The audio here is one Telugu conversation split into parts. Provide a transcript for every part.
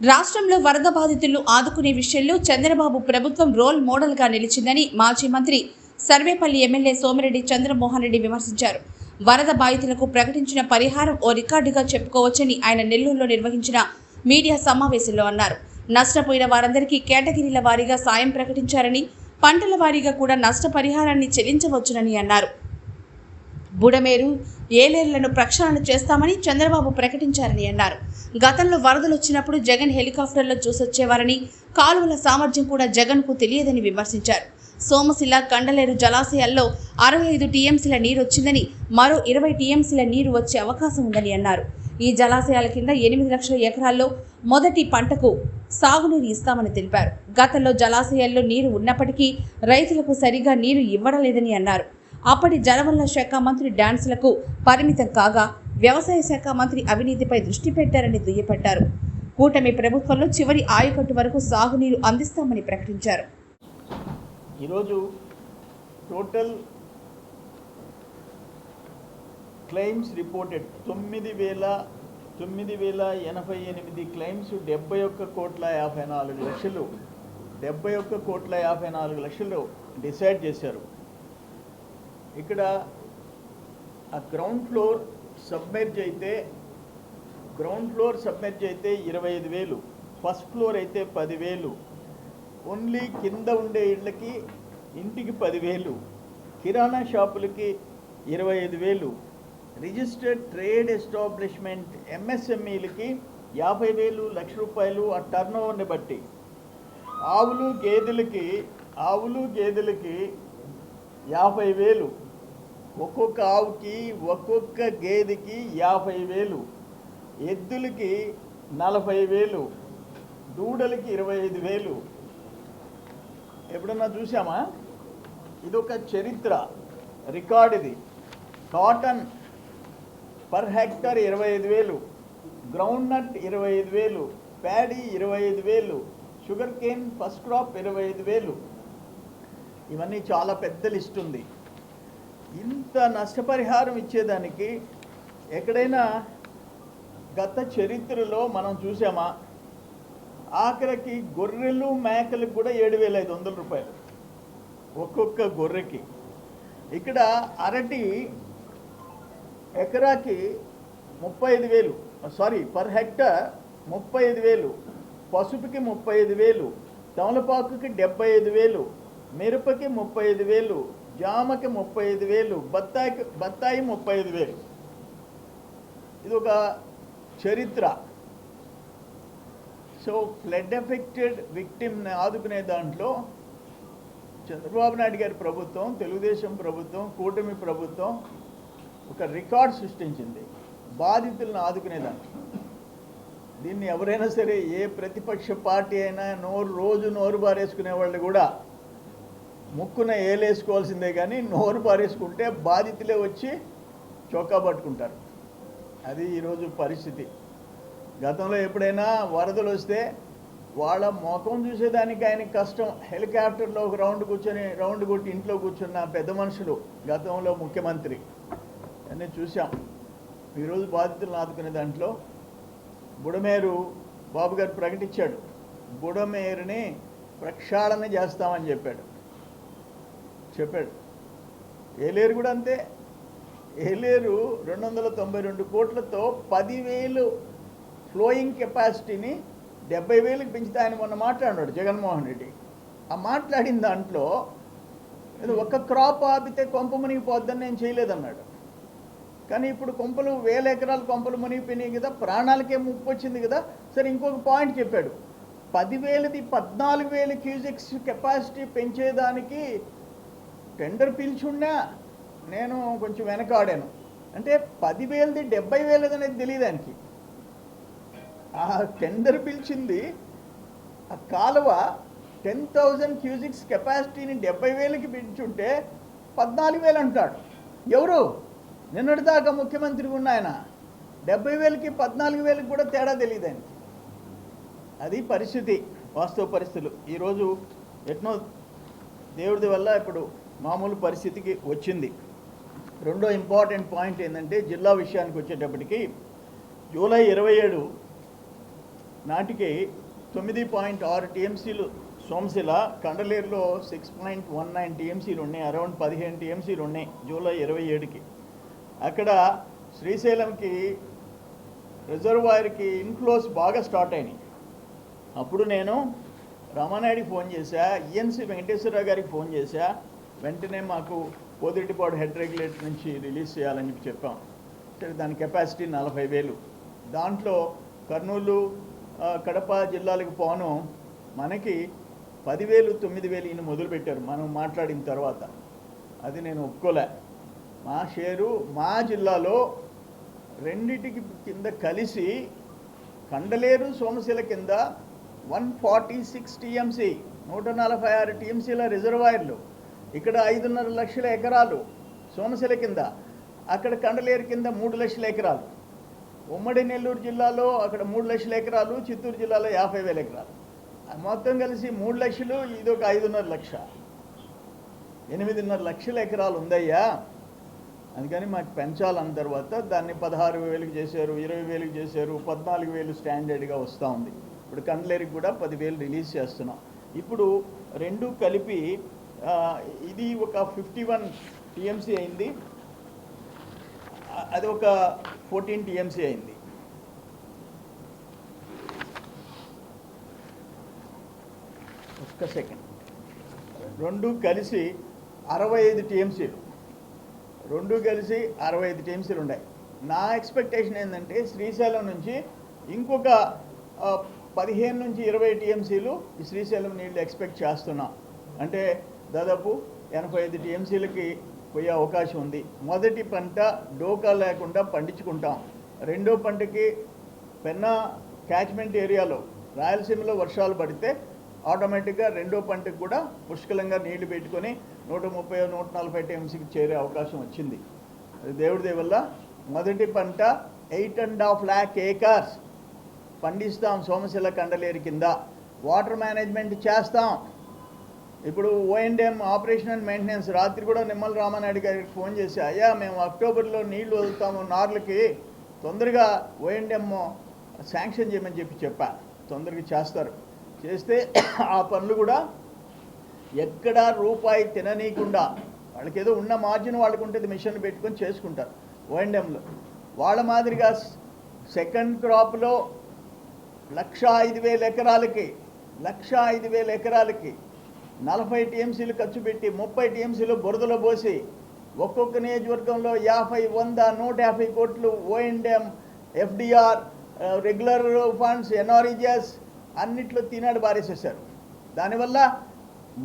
రాష్ట్రంలో వరద బాధితులను ఆదుకునే విషయంలో చంద్రబాబు ప్రభుత్వం రోల్ మోడల్గా నిలిచిందని మాజీ మంత్రి సర్వేపల్లి ఎమ్మెల్యే సోమిరెడ్డి చంద్రమోహన్ రెడ్డి విమర్శించారు. వరద బాధితులకు ప్రకటించిన పరిహారం ఓ రికార్డుగా చెప్పుకోవచ్చని ఆయన నెల్లూరులో నిర్వహించిన మీడియా సమావేశంలో అన్నారు. నష్టపోయిన వారందరికీ కేటగిరీల వారీగా సాయం ప్రకటించారని పంటల వారీగా కూడా నష్టపరిహారాన్ని చెల్లించవచ్చునని అన్నారు. బుడమేరు ఏలేర్లను ప్రక్షాళన చేస్తామని చంద్రబాబు ప్రకటించారని అన్నారు. గతంలో వరదలు వచ్చినప్పుడు జగన్ హెలికాప్టర్లో చూసొచ్చేవారని కాలువల సామర్థ్యం కూడా జగన్కు తెలియదని విమర్శించారు. సోమశిల కండలేరు జలాశయాల్లో అరవై ఐదు టీఎంసీల నీరు వచ్చిందని మరో ఇరవై టీఎంసీల నీరు వచ్చే అవకాశం ఉందని అన్నారు. ఈ జలాశయాల కింద ఎనిమిది లక్షల ఎకరాల్లో మొదటి పంటకు సాగునీరు ఇస్తామని తెలిపారు. గతంలో జలాశయాల్లో నీరు ఉన్నప్పటికీ రైతులకు సరిగా నీరు ఇవ్వడం లేదని అన్నారు. అప్పటి జలవల్ల శాఖ మంత్రి డాన్సులకు పరిమితం కాగా వ్యవసాయ శాఖ మంత్రి అవినీతిపై దృష్టి పెట్టారని దుయ్యబట్టారు కూటమి ప్రభుత్వంలో చివరి ఆయకట్టు వరకు సాగునీరు అందిస్తామని ప్రకటించారు. ఈరోజు టోటల్ క్లెయిమ్స్ రిపోర్టెడ్ తొమ్మిది వేల తొమ్మిది వేల ఎనభై ఎనిమిది క్లెయిమ్స్ డెబ్బై ఒక్క కోట్ల యాభై నాలుగు లక్షలు డెబ్బై ఒక్క కోట్ల యాభై నాలుగు లక్షలు డిసైడ్ చేశారు. ఇక్కడ ఆ గ్రౌండ్ ఫ్లోర్ సబ్మెర్జ్ అయితే గ్రౌండ్ ఫ్లోర్ సబ్మెర్జ్ అయితే ఇరవై ఐదు వేలు ఫస్ట్ ఫ్లోర్ అయితే పదివేలు. ఓన్లీ కింద ఉండే ఇళ్ళకి ఇంటికి పదివేలు కిరాణా షాపులకి ఇరవై ఐదు వేలు. రిజిస్టర్డ్ ట్రేడ్ ఎస్టాబ్లిష్మెంట్ ఎంఎస్ఎంఈలకి యాభై వేలు లక్ష రూపాయలు ఆ టర్న్ ఓవర్ని బట్టి. ఆవులు గేదెలకి ఆవులు గేదెలకి యాభై వేలు. ఒక్కొక్క ఆవుకి ఒక్కొక్క గేదెకి యాభై వేలు ఎద్దులకి నలభై వేలు దూడలకి ఇరవై ఐదు వేలు. ఎప్పుడన్నా చూసామా ఇది ఒక చరిత్ర రికార్డ్ ఇది. కాటన్ పర్ హెక్టర్ ఇరవై ఐదు వేలు గ్రౌండ్ నట్ ఇరవై ఐదు వేలు ప్యాడీ ఇరవై ఐదు వేలు షుగర్ కేన్ ఫస్ట్ క్రాప్ ఇరవై ఐదు వేలు. ఇవన్నీ చాలా పెద్ద లిస్ట్ ఉంది. ఇంత నష్టపరిహారం ఇచ్చేదానికి ఎక్కడైనా గత చరిత్రలో మనం చూసామా? ఆఖరికి గొర్రెలు మేకలకు కూడా ఏడు వేల ఐదు వందల రూపాయలు. ఒక్కొక్క గొర్రెకి. ఇక్కడ అరటి ఎకరాకి ముప్పై ఐదు వేలు. సారీ పర్ హెక్టర్ ముప్పై ఐదు వేలు. పసుపుకి ముప్పై ఐదు వేలు. తమలపాకుకి డెబ్బై ఐదు వేలు. మిరపకి ముప్పై ఐదు వేలు. జామకి ముప్పై ఐదు వేలు బత్తాయికి బత్తాయి ముప్పై ఐదు వేలు. ఇది ఒక చరిత్ర. సో ఫ్లడ్ ఎఫెక్టెడ్ విక్టిమ్ని ఆదుకునే దాంట్లో చంద్రబాబు నాయుడు గారి ప్రభుత్వం తెలుగుదేశం ప్రభుత్వం కూటమి ప్రభుత్వం ఒక రికార్డ్ సృష్టించింది. బాధితులను ఆదుకునే దాంట్లో. దీన్ని ఎవరైనా సరే ఏ ప్రతిపక్ష పార్టీ అయినా నోరు రోజు నోరు బారేసుకునే వాళ్ళు కూడా ముక్కున ఏలేసుకోవాల్సిందే కానీ నోరు పారేసుకుంటే బాధితులే వచ్చి చొక్కా పట్టుకుంటారు. అది ఈరోజు పరిస్థితి. గతంలో ఎప్పుడైనా వరదలు వస్తే వాళ్ళ ముఖం చూసేదానికి ఆయనకి కష్టం. హెలికాప్టర్లో ఒక రౌండ్ కూర్చొని రౌండ్ కొట్టి ఇంట్లో కూర్చున్న పెద్ద మనుషులు గతంలో ముఖ్యమంత్రి. అన్నీ చూసాం ఈరోజు బాధితులను ఆదుకునే దాంట్లో బుడమేరు బాబు గారు ప్రకటించాడు. బుడమేరుని ప్రక్షాళన చేస్తామని చెప్పాడు. చెప్పాడు. ఏలేరు కూడా అంతే. ఏలేరు రెండు వందల తొంభై రెండు కోట్లతో పదివేలు ఫ్లోయింగ్ కెపాసిటీని డెబ్బై వేలకు పెంచితే ఆయన మొన్న మాట్లాడినాడు జగన్మోహన్ రెడ్డి. ఆ మాట్లాడిన దాంట్లో ఏదో ఒక్క క్రాప్ ఆపితే కొంప మునిగిపోద్దని నేను చేయలేదన్నాడు. కానీ ఇప్పుడు కొంపలు వేల ఎకరాల కొంపలు మునిగిపోయినాయి కదా ప్రాణాలకే ముప్పు వచ్చింది కదా. సరే ఇంకొక పాయింట్ చెప్పాడు. పదివేలది పద్నాలుగు వేల క్యూజెక్స్ కెపాసిటీ పెంచేదానికి టెండర్ పిలిచున్నా నేను కొంచెం వెనకాడాను. అంటే పదివేలది డెబ్బై వేలది అనేది తెలియదానికి ఆ టెండర్ పిలిచింది ఆ కాలువ టెన్ థౌజండ్ క్యూజిక్స్ కెపాసిటీని డెబ్బై వేలకి పెంచుంటే పద్నాలుగు వేలు అంటాడు ఎవరు? నిన్నటిదాకా ముఖ్యమంత్రి ఉన్న ఆయన డెబ్బై వేలకి పద్నాలుగు వేలకి కూడా తేడా తెలియదు ఆయనకి అది పరిస్థితి వాస్తవ పరిస్థితులు. ఈరోజు ఎట్నో దేవుడి వల్ల ఇప్పుడు మామూలు పరిస్థితికి వచ్చింది. రెండో ఇంపార్టెంట్ పాయింట్ ఏంటంటే జిల్లా విషయానికి వచ్చేటప్పటికి జూలై ఇరవై ఏడు నాటికి తొమ్మిది పాయింట్ ఆరు టీఎంసీలు సోమశిల కండలేరులో సిక్స్ పాయింట్ వన్ నైన్ టీఎంసీలు ఉన్నాయి అరౌండ్ పదిహేను టీఎంసీలు ఉన్నాయి జూలై ఇరవై ఏడుకి. అక్కడ శ్రీశైలంకి రిజర్వాయర్కి ఇన్ఫ్లోస్ బాగా స్టార్ట్ అయినాయి. అప్పుడు నేను రమానాయుడికి ఫోన్ చేశా ఈఎన్సి వెంకటేశ్వరరావు గారికి ఫోన్ చేశా వెంటనే మాకు పోదిరెడ్డిపాడు హెడ్ రెగ్యులేటర్ నుంచి రిలీజ్ చేయాలని చెప్పి. చెప్పాం సరే దాని కెపాసిటీ నలభై వేలు. దాంట్లో కర్నూలు కడప జిల్లాలకు పోను. మనకి పదివేలు తొమ్మిది వేలు ఈయన మొదలుపెట్టారు మనం మాట్లాడిన తర్వాత. అది నేను ఒప్పుకోలే. మా షేరు మా జిల్లాలో రెండిటికి కింద కలిసి కండలేరు సోమశిల కింద వన్ ఫార్టీ సిక్స్ టీఎంసీ నూట నలభై ఆరు టీఎంసీల రిజర్వాయర్లు. ఇక్కడ ఐదున్నర లక్షల ఎకరాలు సోమశిల కింద అక్కడ కండలేరు కింద మూడు లక్షల ఎకరాలు. ఉమ్మడి నెల్లూరు జిల్లాలో అక్కడ మూడు లక్షల ఎకరాలు చిత్తూరు జిల్లాలో యాభై వేల ఎకరాలు. మొత్తం కలిసి మూడు లక్షలు ఇది ఒక ఐదున్నర లక్ష. ఎనిమిదిన్నర లక్షల ఎకరాలు ఉందయ్యా. అందుకని మాకు పెంచాలన్న తర్వాత దాన్ని పదహారు వేలకు చేశారు ఇరవై వేలకు చేశారు పద్నాలుగు వేలు స్టాండర్డ్గా వస్తూ ఉంది. ఇప్పుడు కండ్లేరికి కూడా పదివేలు రిలీజ్ చేస్తున్నాం. ఇప్పుడు రెండు కలిపి ఇది ఒక ఫిఫ్టీ వన్ టీఎంసీ అయింది. అది ఒక ఫోర్టీన్ టీఎంసీ అయింది. ఒక్క సెకండ్ రెండు కలిసి అరవై ఐదు టీఎంసీలు రెండు కలిసి అరవై ఐదు టీఎంసీలు ఉన్నాయి. నా ఎక్స్పెక్టేషన్ ఏంటంటే శ్రీశైలం నుంచి ఇంకొక పదిహేను నుంచి ఇరవై టీఎంసీలు ఈ శ్రీశైలం నీళ్ళు ఎక్స్పెక్ట్ చేస్తున్నాం. అంటే దాదాపు ఎనభై ఐదు టీఎంసీలకి పోయే అవకాశం ఉంది. మొదటి పంట డోకా లేకుండా పండించుకుంటాం. రెండో పంటకి పెన్నా క్యాచ్మెంట్ ఏరియాలో రాయలసీమలో వర్షాలు పడితే ఆటోమేటిక్గా రెండో పంటకు కూడా పుష్కలంగా నీళ్ళు పెట్టుకొని నూట ముప్పై నూట నలభై టీఎంసీకి చేరే అవకాశం వచ్చింది. దేవుడి వల్ల మొదటి పంట eight and half lakh acres పండిస్తాం సోమశిల కండలేరు కింద. వాటర్ మేనేజ్మెంట్ చేస్తాం. ఇప్పుడు ఓఎన్డిఎం ఆపరేషన్ అండ్ మెయింటెనెన్స్ రాత్రి కూడా నిమ్మల రామానాయుడు గారికి ఫోన్ చేసి అయ్యా మేము అక్టోబర్లో నీళ్ళు వదులుతాము నార్లకి తొందరగా ఓఎన్డిఎం శాంక్షన్ చేయమని చెప్పి చెప్పా. తొందరగా చేస్తారు. చేస్తే ఆ పనులు కూడా ఎక్కడా రూపాయి తిననీయకుండా వాళ్ళకి ఏదో ఉన్న మార్జిన్ వాళ్ళకు ఉంటుంది మిషన్ పెట్టుకొని చేసుకుంటారు ఓఎన్డిఎంలో వాళ్ళ మాదిరిగా సెకండ్ క్రాప్లో లక్ష ఐదు వేల ఎకరాలకి లక్ష ఐదు వేల ఎకరాలకి నలభై టీఎంసీలు ఖర్చు పెట్టి ముప్పై టీఎంసీలు బురదలో పోసి ఒక్కొక్క నియోజకవర్గంలో యాభై వంద నూట యాభై కోట్లు O and M FDR regular funds NREGS అన్నిట్లో తినాడు బారేసేసారు దానివల్ల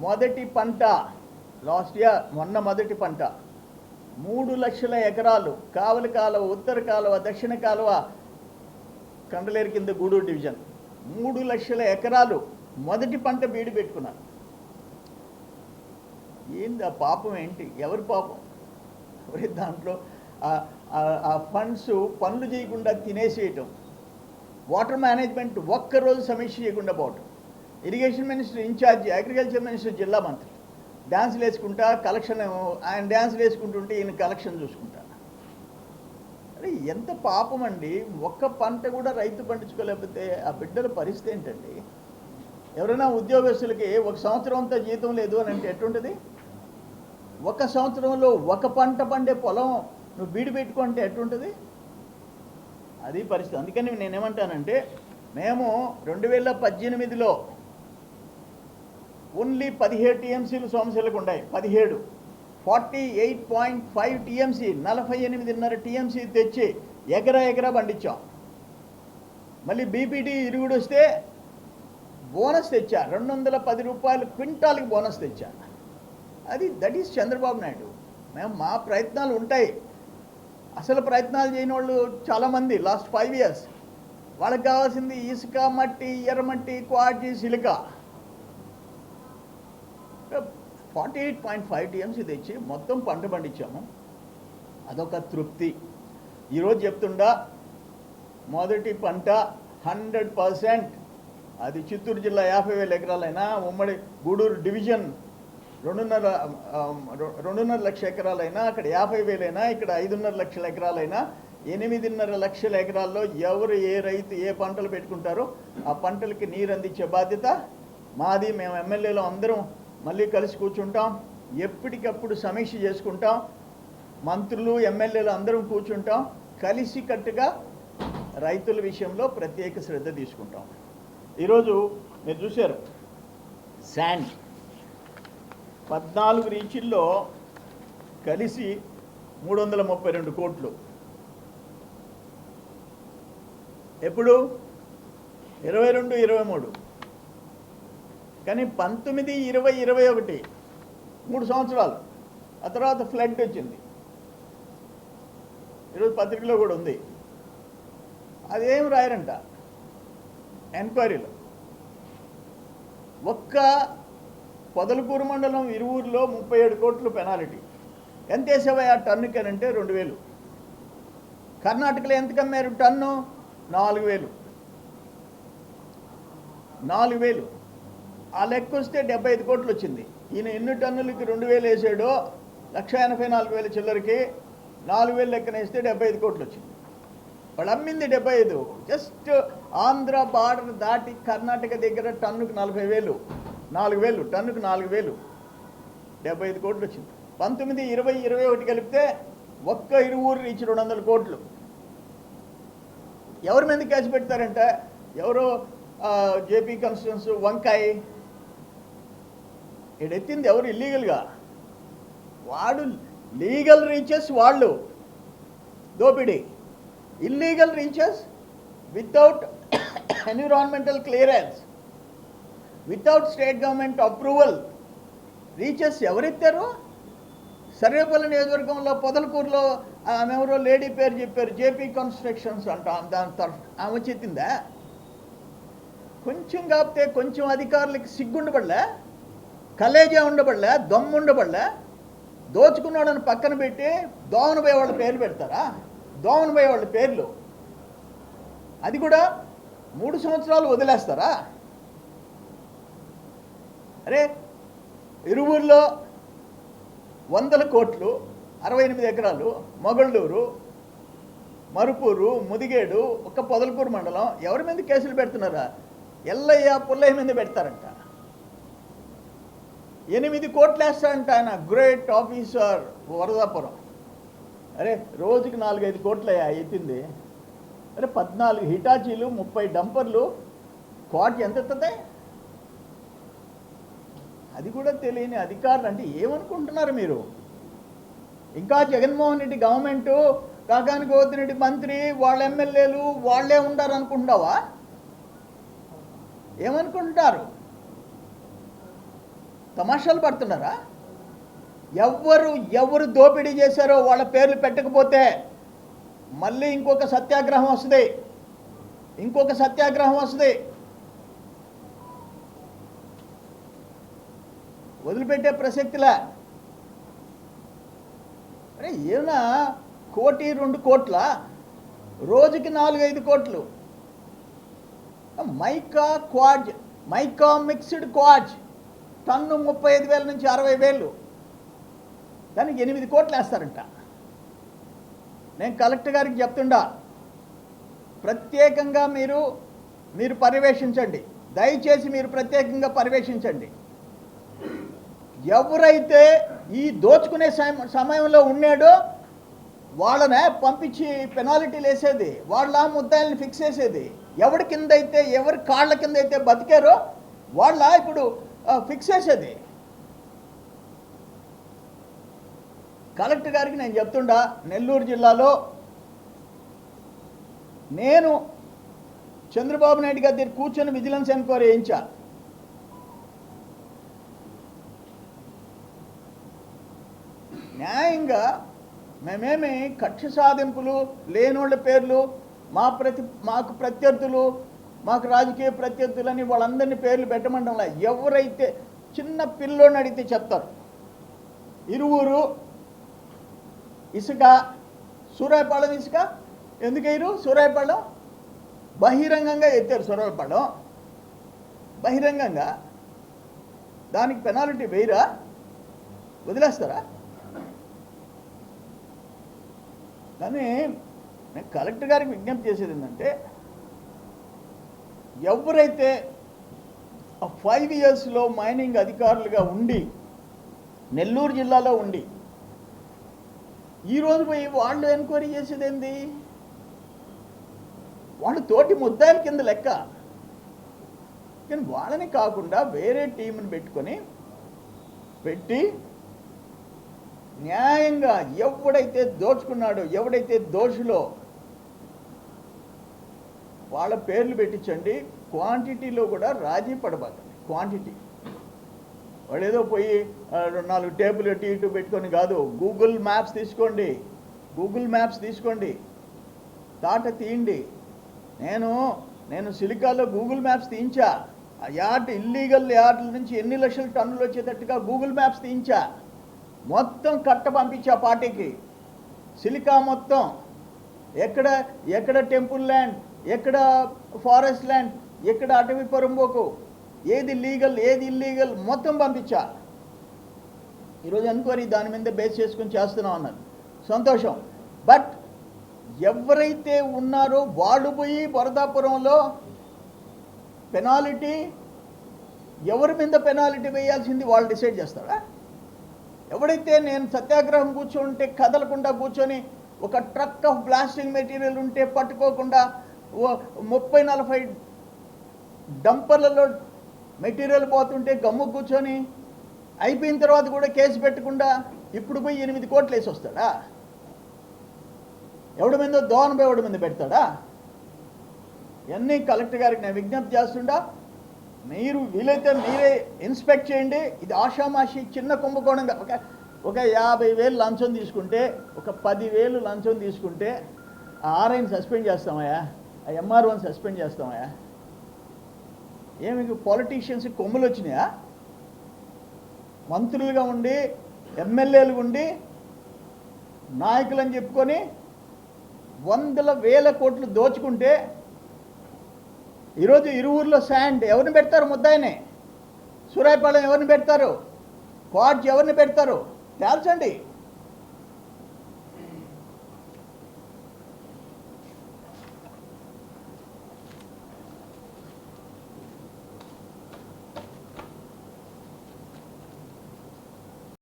మొదటి పంట లాస్ట్ ఇయర్ మొన్న మొదటి పంట మూడు లక్షల ఎకరాలు కావలి కాలువ ఉత్తర కాలువ దక్షిణ కాలువ కండలేరు కింద గూడూరు డివిజన్. మూడు లక్షల ఎకరాలు మొదటి పంట బీడు పెట్టుకున్నారు. ఏంది ఆ పాపం ఏంటి? ఎవరి పాపం? ఎవరి దాంట్లో ఆ- ఫండ్స్ పనులు చేయకుండా తినేసేయటం. వాటర్ మేనేజ్మెంట్ ఒక్కరోజు సమీక్ష చేయకుండా పోవటం. Irrigation minister in charge agriculture minister జిల్లా మంత్రి. డ్యాన్స్ వేసుకుంటా కలెక్షన్ ఆయన డ్యాన్స్ వేసుకుంటుంటే ఈయన కలెక్షన్ చూసుకుంటా. అరే ఎంత పాపం అండి. ఒక్క పంట కూడా రైతు పండించుకోలేకపోతే ఆ బిడ్డల పరిస్థితి ఏంటండి? ఎవరైనా ఉద్యోగస్తులకి ఒక సంవత్సరం అంతా జీతం లేదు అని అంటే ఎట్టుంటుంది? ఒక సంవత్సరంలో ఒక పంట పండే పొలం నువ్వు బీడు పెట్టుకుంటే ఎట్టుంటుంది? అది పరిస్థితి. అందుకని నేనేమంటానంటే మేము రెండు వేల పద్దెనిమిదిలో ఓన్లీ పదిహేడు టీఎంసీలు సోమశిలకు ఉన్నాయి పదిహేడు. Forty eight point five TMC నలభై ఎనిమిదిన్నర టీఎంసీ తెచ్చి ఎకరా ఎకరా పండించాం. మళ్ళీ బీపీటీ ఇరుగుడు వస్తే బోనస్ తెచ్చా. రెండు వందల పది రూపాయలు క్వింటాల్కి బోనస్ తెచ్చాను అది దట్ ఈస్ చంద్రబాబు నాయుడు. మేము మా ప్రయత్నాలు ఉంటాయి. అసలు ప్రయత్నాలు చేయని వాళ్ళు చాలామంది లాస్ట్ ఫైవ్ ఇయర్స్. వాళ్ళకి కావాల్సింది ఇసుక మట్టి ఎర్రమట్టి quartz silica. Forty eight point five TMC తెచ్చి మొత్తం పంట పండించాము. అదొక తృప్తి. ఈరోజు చెప్తుండా మొదటి పంట హండ్రెడ్ పర్సెంట్. అది చిత్తూరు జిల్లా యాభై వేల ఎకరాలైనా ఉమ్మడి గూడూరు డివిజన్ రెండున్నర రెండున్నర లక్ష ఎకరాలైనా అక్కడ యాభై వేలైనా ఇక్కడ ఐదున్నర లక్షల ఎకరాలైనా ఎనిమిదిన్నర లక్షల ఎకరాల్లో ఎవరు ఏ రైతు ఏ పంటలు పెట్టుకుంటారో ఆ పంటలకి నీరు అందించే బాధ్యత మాది. మేము ఎమ్మెల్యేలు అందరం మళ్ళీ కలిసి కూర్చుంటాం. ఎప్పటికప్పుడు సమీక్ష చేసుకుంటాం. మంత్రులు ఎమ్మెల్యేలు అందరం కూర్చుంటాం. కలిసికట్టుగా రైతుల విషయంలో ప్రత్యేక శ్రద్ధ తీసుకుంటాం. ఈరోజు మీరు చూశారు. శాండ్ పద్నాలుగు రీచుల్లో కలిసి మూడు వందల ముప్పై రెండు కోట్లు. ఎప్పుడు? ఇరవై రెండు ఇరవై మూడు. కానీ పంతొమ్మిది ఇరవై ఇరవై ఒకటి మూడు సంవత్సరాలు. ఆ తర్వాత ఫ్లడ్ వచ్చింది. ఈరోజు పత్రికలో కూడా ఉంది. అదేం రాయరంట? ఎంక్వైరీలో ఒక్క పొదలకూరు మండలం ఇరువురులో ముప్పై ఏడు కోట్లు పెనాలిటీ. ఎంత వేసావా టన్నుకేనంటే రెండు వేలు. కర్ణాటకలో ఎంత కమ్మారు? టన్ను నాలుగు వేలు. నాలుగు వేలు. ఆ లెక్క వస్తే డెబ్బై ఐదు కోట్లు వచ్చింది. ఈయన ఎన్ని టన్నులకి రెండు వేలు వేసాడో లక్ష ఎనభై నాలుగు వేల చిల్లరకి నాలుగు వేలు లెక్కన వేస్తే డెబ్బై ఐదు కోట్లు వచ్చింది. వాళ్ళు అమ్మింది డెబ్బై ఐదు. జస్ట్ ఆంధ్ర బార్డర్ దాటి కర్ణాటక దగ్గర టన్నుకు నలభై వేలు. నాలుగు వేలు టన్నుకు నాలుగు వేలు. డెబ్బై ఐదు కోట్లు వచ్చింది పంతొమ్మిది ఇరవై ఇరవై ఒకటి కలిపితే ఒక్క ఇరువురు రీచ్ రెండు వందల కోట్లు. ఎవరి మీద క్యాష్ పెడతారంటే? ఎవరో జేపీ కన్స్టిట్యూన్స్ వంకాయ. ఎత్తింది ఎవరు ఇల్లీగల్గా వాడు లీగల్ రీచెస్ వాళ్ళు. దోపిడీ. Illegal reaches without environmental clearance. Without state government approval reaches ఎవరిచ్చారు సర్వేపల్లి నియోజకవర్గంలో పొదలకూరులో ఆమె ఎవరో లేడీ పేరు చెప్పారు జేపీ కన్స్ట్రక్షన్స్ అంటాం దాని తరఫు ఆమె చెప్పిందా కొంచెం కాపితే కొంచెం అధికారులకి సిగ్గుండబడలే కలేజా ఉండబడలే దమ్ము ఉండబడలే దోచుకున్నాడని పక్కన పెట్టి దోమన వాళ్ళ పేర్లు పెడతారా? దోమన వాళ్ళ పేర్లు. అది కూడా మూడు సంవత్సరాలు వదిలేస్తారా? అరే ఇరువుల్లో వందల కోట్లు అరవై ఎనిమిది ఎకరాలు మొగళ్ళూరు మరుపూరు ముదిగేడు ఒక్క పొదలకూరు మండలం ఎవరి మీద కేసులు పెడుతున్నారా? ఎల్లయ్య పుల్లయ్య మీద పెడతారంట. ఎనిమిది కోట్లు వేస్తాడంట ఆయన గ్రేట్ ఆఫీసర్ వరదాపురం. అరే రోజుకి నాలుగైదు కోట్లయ్యా ఎత్తింది అరే పద్నాలుగు హిటాచీలు ముప్పై డంపర్లు కోట్ ఎంత ఎత్తుంది అది కూడా తెలియని అధికారులు అంటే ఏమనుకుంటున్నారు మీరు? ఇంకా జగన్మోహన్ రెడ్డి గవర్నమెంటు కాకాని గోవర్ధన్ రెడ్డి మంత్రి వాళ్ళ ఎమ్మెల్యేలు వాళ్ళే ఉండారు అనుకుంటావా ఏమనుకుంటారు తమాషాలు పడుతున్నారా? ఎవరు ఎవరు దోపిడీ చేశారో వాళ్ళ పేర్లు పెట్టకపోతే మళ్ళీ ఇంకొక సత్యాగ్రహం వస్తుంది. ఇంకొక సత్యాగ్రహం వస్తుంది. వదిలిపెట్టే ప్రసక్తిలా? అరే ఏమన్నా కోటి రెండు కోట్ల? రోజుకి నాలుగైదు కోట్లు. Mica quartz mica mixed quartz ton ముప్పై ఐదు వేల నుంచి అరవై వేలు. దానికి ఎనిమిది కోట్లు వేస్తారంట. నేను కలెక్టర్ గారికి చెప్తుండా ప్రత్యేకంగా మీరు మీరు పర్యవేక్షించండి. దయచేసి మీరు ప్రత్యేకంగా పర్యవేక్షించండి. ఎవరైతే ఈ దోచుకునే సమ- సమయంలో ఉన్నాడో వాళ్ళనే పంపించి పెనాల్టీలు వేసేది వాళ్ళ ముద్దాయిల్ని ఫిక్స్ చేసేది. ఎవరి కింద అయితే ఎవరి కాళ్ళ కింద అయితే బతికారో వాళ్ళ ఇప్పుడు ఫిక్స్ చేసేది. కలెక్టర్ గారికి నేను చెప్తుండా నెల్లూరు జిల్లాలో నేను చంద్రబాబు నాయుడు గారి దగ్గర కూర్చొని విజిలెన్స్ ఎంక్వైరీ చేయించాను న్యాయంగా మేమేమి కక్ష సాధింపులు లేనోళ్ళ పేర్లు మా ప్రతి మాకు ప్రత్యర్థులు మాకు రాజకీయ ప్రత్యర్థులని వాళ్ళందరినీ పేర్లు పెట్టమంటంలా ఎవరైతే చిన్న పిల్లోని అడిగితే చెప్తారు. ఇరువురు ఇసుక సూరాయపాళెం ఇసుక ఎందుకు సూరాయపాళెం బహిరంగంగా ఎత్తారు సూరాయపాళెం బహిరంగంగా దానికి పెనాల్టీ వేయరా? వదిలేస్తారా? కానీ నేను కలెక్టర్ గారికి విజ్ఞప్తి చేసేది ఏంటంటే ఎవరైతే ఫైవ్ ఇయర్స్లో మైనింగ్ అధికారులుగా ఉండి నెల్లూరు జిల్లాలో ఉండి ఈరోజు పోయి వాళ్ళు ఎంక్వైరీ చేసేది ఏంది? వాళ్ళు తోటి ముద్దాయిల కింద లెక్క. కానీ వాళ్ళని కాకుండా వేరే టీంని పెట్టుకొని పెట్టి న్యాయంగా ఎవడైతే దోచుకున్నాడో ఎవడైతే దోషులో వాళ్ళ పేర్లు పెట్టించండి. క్వాంటిటీలో కూడా రాజీ పడబాకండి క్వాంటిటీ. వాడు ఏదో పోయి నాలుగు టేబుల్ ఇటు ఇటు పెట్టుకొని కాదు గూగుల్ మ్యాప్స్ తీసుకోండి. గూగుల్ మ్యాప్స్ తీసుకోండి. తాట తీయండి. నేను నేను సిలికాలో గూగుల్ మ్యాప్స్ తీయించా. ఆ యార్డ్ ఇల్లీగల్ యార్డ్ల నుంచి ఎన్ని లక్షల టన్నులు వచ్చేటట్టుగా గూగుల్ మ్యాప్స్ తీయించా. మొత్తం కట్ట పంపించా పార్టీకి. సిలికా మొత్తం. ఎక్కడ ఎక్కడ టెంపుల్ ల్యాండ్ ఎక్కడ ఫారెస్ట్ ల్యాండ్ ఎక్కడ అటవీ పొరంబోకు. ఏది లీగల్ ఏది ఇల్లీగల్ మొత్తం పంపించా. ఈరోజు ఎంక్వైరీ దాని మీద బేస్ చేసుకుని చేస్తున్నాం అన్నారు సంతోషం. బట్ ఎవరైతే ఉన్నారో వాళ్ళు పోయి వరదాపురంలో పెనాలిటీ ఎవరి మీద పెనాలిటీ వేయాల్సింది వాళ్ళు డిసైడ్ చేస్తారా? ఎవడైతే నేను సత్యాగ్రహం కూర్చుంటే కదలకుండా కూర్చొని ఒక ట్రక్ ఆఫ్ బ్లాస్టింగ్ మెటీరియల్ ఉంటే పట్టుకోకుండా ముప్పై నలభై డంపర్లలో మెటీరియల్ పోతుంటే గమ్ము కూర్చొని అయిపోయిన తర్వాత కూడా కేసు పెట్టకుండా ఇప్పుడు పోయి ఎనిమిది కోట్లు వేసి వస్తాడా? ఎవడి మీద దోన ఎవడి మీద పెడతాడా? ఇవన్నీ కలెక్టర్ గారికి నేను విజ్ఞప్తి చేస్తుండా. మీరు వీలైతే మీరే ఇన్స్పెక్ట్ చేయండి. ఇది ఆషామాషి చిన్న కుంభకోణంగా. ఒక ఒక యాభై వేలు లంచం తీసుకుంటే ఒక పదివేలు లంచం తీసుకుంటే ఆర్ఐని సస్పెండ్ చేస్తామయ్యా? ఆ ఎంఆర్ఓని సస్పెండ్ చేస్తామయ్యా? ఏమి పాలిటీషియన్స్ కొమ్ములు వచ్చినాయా? మంత్రులుగా ఉండి ఎమ్మెల్యేలుగా ఉండి నాయకులని చెప్పుకొని వందల వేల కోట్లు దోచుకుంటే ఈరోజు ఇరువురులో శాండ్ ఎవరిని పెడతారు ముద్దాయిని? సూరాయపాలెం ఎవరిని పెడతారు? క్వాడ్జ్ ఎవరిని పెడతారు? తేల్చండి.